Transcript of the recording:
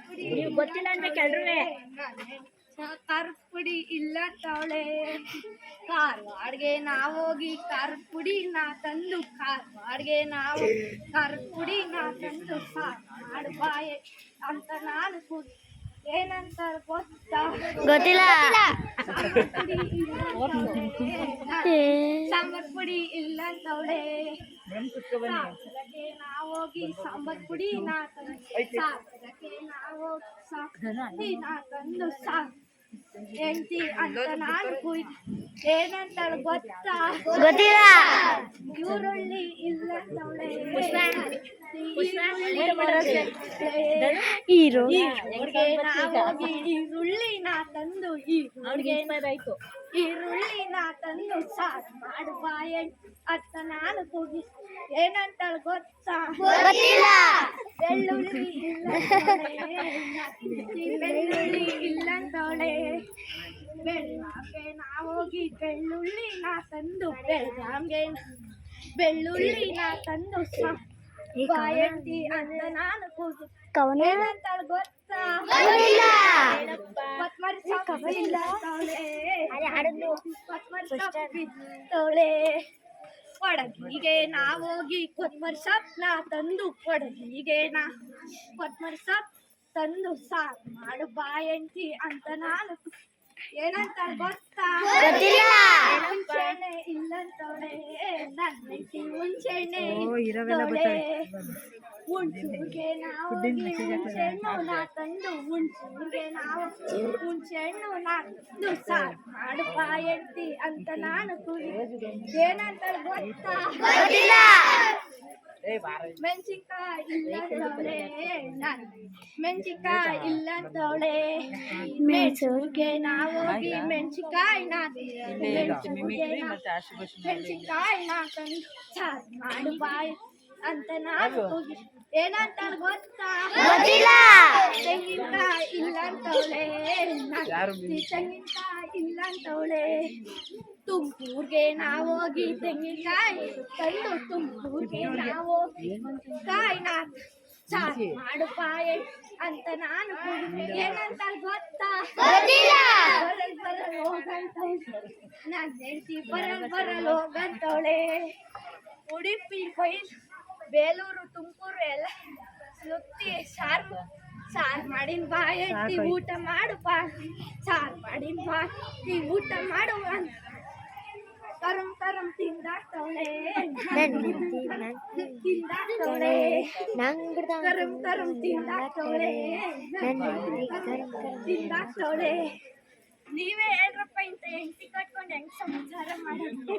ಪುಡಿ ನೀವು ಗೊತ್ತಿಲ್ಲ ಅನ್ಬೇಕು ಎಲ್ರುವೆ. ಖಾರದ ಪುಡಿ ಇಲ್ಲ ತವಳೆ ಕಾರವಾಡ್ಗೆ ಹೋಗಿ ಖಾರದ ನಾ ತಂದು ಕಾರವಾಡ್ಗೆ ನಾವು ಖಾರದ ನಾ ತಂದು ಸಾರು ಮಾಡು ಬಾಯೆ ಅಂತ ನಾನು ಕೂತ್ ಏನಂತ ಗೊತ್ತಾ? ಗೊತ್ತಿಲ್ಲ. ಸಾಂಬಾರ್ ಪುಡಿ ಇಲ್ಲ ಅಂತವಳೆ. ನಾವೋಗಿ ಸಾಂಬಾರ್ ಪುಡಿ ನಾ ತಂದು ಸಾಗರಕ್ಕೆ ನಾವು ಸಾಂಬಾರ್ ನಾ ತಂದು ಹೆಂಡ್ತಿ ಅಂತ ನಾನು ಗೊತ್ತಾ? ಗೊತ್ತಿಲ್ಲ. ಈರುಳ್ಳಿ ಇಲ್ಲ ಅಂತವಳೆ. ಈರುಳ್ಳಿ. ನಾ ತಂದು ಈರುಳ್ಳಿ ತಂದು ಸಾರು ಮಾಡು ಬಾಯ್ ಅತ್ತ ನಾನು ಕೂಗಿ ಏನಂತ ಗೊತ್ತಾ? ಬೆಳ್ಳುಳ್ಳಿ ಬೆಳ್ಳುಳ್ಳಿ ಇಲ್ಲ ಬೆಳ್ಳುಳ್ಳಿ ಇಲ್ಲಂತವಳೆ. ಹೋಗಿ ಬೆಳ್ಳುಳ್ಳಿ ನಾ ತಂದು ಬೆಳ್ ಬೆಳ್ಳುಳ್ಳಿ ನಾ ತಂದು ಸಾ ಬಾಯಂತಿ ಅಂತ ನಾನು ಕೂಗಿ ಏನಂತ ಗೊತ್ತಾ? ತವಳೆ ಅದೇ ಹಾಡದ್ದು. ಕೊತ್ಮರಿ ಸೊಪ್ಪು ತವಳೆ ಕೊಡಗಿಗೆ ನಾವೋಗಿ ಕೊತ್ಮರಿ ಸೊಪ್ಪನ್ನ ತಂದು ಕೊಡಗಿಗೆ ನಾ ಕೊತ್ಮರಿ ಸೊಪ್ಪು ತಂದು ಸಾರು ಮಾಡು ಬಾಯಂತಿ ಅಂತ ನಾನು. ಏನಂತ ಗೊತ್ತಾ? ಇಲ್ಲಂತವಳೆ ನನ್ನ ಹೆಂಡತಿ ಹುಣ್ಸೂರ್ಗೆ ನಾವು ನಾವು ಸಾರು ಬಾಯಂತಿ ಅಂತ ನಾನು ಕುಡಿ ಏನಂತ ಗೊತ್ತಾ? ಮೆಣಸಿನ್ಕಾಯಿ ಇಲ್ಲಂತವಳೆ ನಾನು ಮೆಣಸಿನ್ಕಾಯಿ ಇಲ್ಲಂತವಳೆ ಮೆಣಸೂರ್ಗೆ ನಾವೋಗಿ ಮೆಣಸಿನ್ಕಾಯಿ ನಾ ಮೆಣಸೂರ್ಗೆ ಮೆಣಸಿನ್ಕಾಯಿ ನಾ ಸಾರ್ ಸಾರು ಮಾಡು ಬಾಯ್ ಅಂತ ನಾನು ಹೋಗಿ ಏನಂತ ಗೊತ್ತಾ? ಗೊತ್ತಿಲ್ಲ. ತೆಂಗಿನಕಾಯಿ ಇಲ್ಲಂತವಳೆ ತೆಂಗಿನಕಾಯಿ ಇಲ್ಲಂತವಳೆ ತುಮಕೂರ್ಗೆ ನಾವೋಗಿ ತೆಂಗಿನಕಾಯಿ ತಂದು ತುಮಕೂರ್ಗೆ ನಾವೋಗಿ ಕಾಯಿನ ಸಾರು ಮಾಡು ಪಾಯೆ ಅಂತ ನಾನು ಕೂಗಿ ಏನಂತ ಗೊತ್ತಾ? ಗೊತ್ತಿಲ್ಲ. ಬರಲ್ ಬರಲ್ ಹೋಗಂತವಳೆ. ನನ್ನ ಹೆಂಡತಿ ಬರಲ್ ಬರಲ್ ಹೋಗಂತವಳೆ. ಉಡುಪಿ ಬೈಲ್ ಬೇಲೂರು ತುಮಕೂರು ಎಲ್ಲ ಸುತ್ತಿ ಸಾರು ಸಾರು ಮಾಡಿನ ಬಾ ಹೆಂಡ್ತಿ ಊಟ ಮಾಡು ಬಾ. ಸಾರು ಮಾಡಿನ ಬಾ ಈ ಊಟ ಮಾಡು ಕರಂ ಕರಂ ತಿಂದಾಕ್ತವಳೆ ತಿಂದಾಕ್ತವಳೆ ಕರಂ ಕರಂ ತಿಂದಾಕ್ತವಳೆ ತಿಂದಾಕ್ತವಳೆ ನೀವೇ ಹೇಳ್ರಪ್ಪ ಇಂತ ಹೆಂಡತಿ ಕಟ್ಕೊಂಡು ಹೆಂಗ್ ಸಂಸಾರ ಮಾಡೋದು?